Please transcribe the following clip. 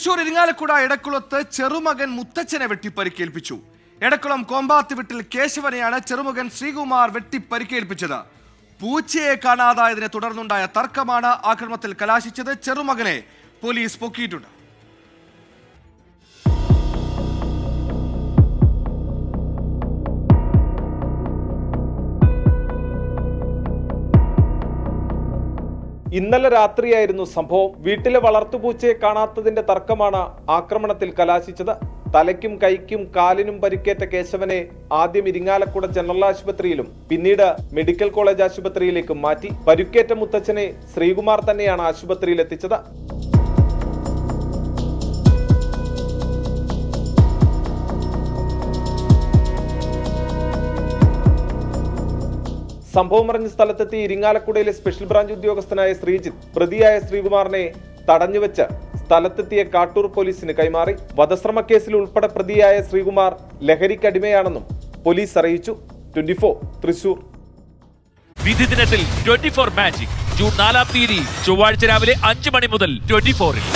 തൃശൂർ ഇരിങ്ങാലക്കുട എടക്കുളത്ത് ചെറുമകൻ മുത്തച്ഛനെ വെട്ടി പരിക്കേൽപ്പിച്ചു എടക്കുളം കോമ്പാത്ത് വിട്ടിൽ കേശവനെയാണ് ചെറുമകൻ ശ്രീകുമാർ വെട്ടി പരിക്കേൽപ്പിച്ചത് പൂച്ചയെ കാണാതായതിനെ തുടർന്നുണ്ടായ തർക്കമാണ് ആക്രമണത്തിൽ കലാശിച്ചത് ചെറുമകനെ. പോലീസ് പൊക്കിയിട്ടുണ്ട്. ഇന്നലെ രാത്രിയായിരുന്നു സംഭവം. വീട്ടിലെ വളർത്തുപൂച്ചയെ കാണാത്തതിന്റെ തർക്കമാണ് ആക്രമണത്തിൽ കലാശിച്ചത്. തലയ്ക്കും കൈക്കും കാലിനും പരിക്കേറ്റ കേശവനെ ആദ്യം ഇരിങ്ങാലക്കുട ജനറൽ ആശുപത്രിയിലും പിന്നീട് മെഡിക്കൽ കോളേജ് ആശുപത്രിയിലേക്കും മാറ്റി. പരുക്കേറ്റ മുത്തച്ഛനെ ശ്രീകുമാർ തന്നെയാണ് ആശുപത്രിയിൽ എത്തിച്ചത് സംഭവം അറിഞ്ഞ സ്ഥലത്തെത്തി ഇരിങ്ങാലക്കുടയിലെ സ്പെഷ്യൽ ബ്രാഞ്ച് ഉദ്യോഗസ്ഥനായ ശ്രീജിത്ത് പ്രതിയായ ശ്രീകുമാറിനെ തടഞ്ഞുവെച്ച് സ്ഥലത്തെത്തിയ കാട്ടൂർ പോലീസിന് കൈമാറി. വധശ്രമ കേസിൽ ഉൾപ്പെടെ പ്രതിയായ ശ്രീകുമാർ ലഹരിക്കടിമയാണെന്നും പോലീസ് അറിയിച്ചു. Twenty four Thrissur. വിധി ദിനത്തിൽ ട്വന്റി ഫോർ മാജിക് ജൂൺ നാലാം തീയതി ചൊവ്വാഴ്ച രാവിലെ അഞ്ച് മണി മുതൽ ട്വന്റി ഫോറിൽ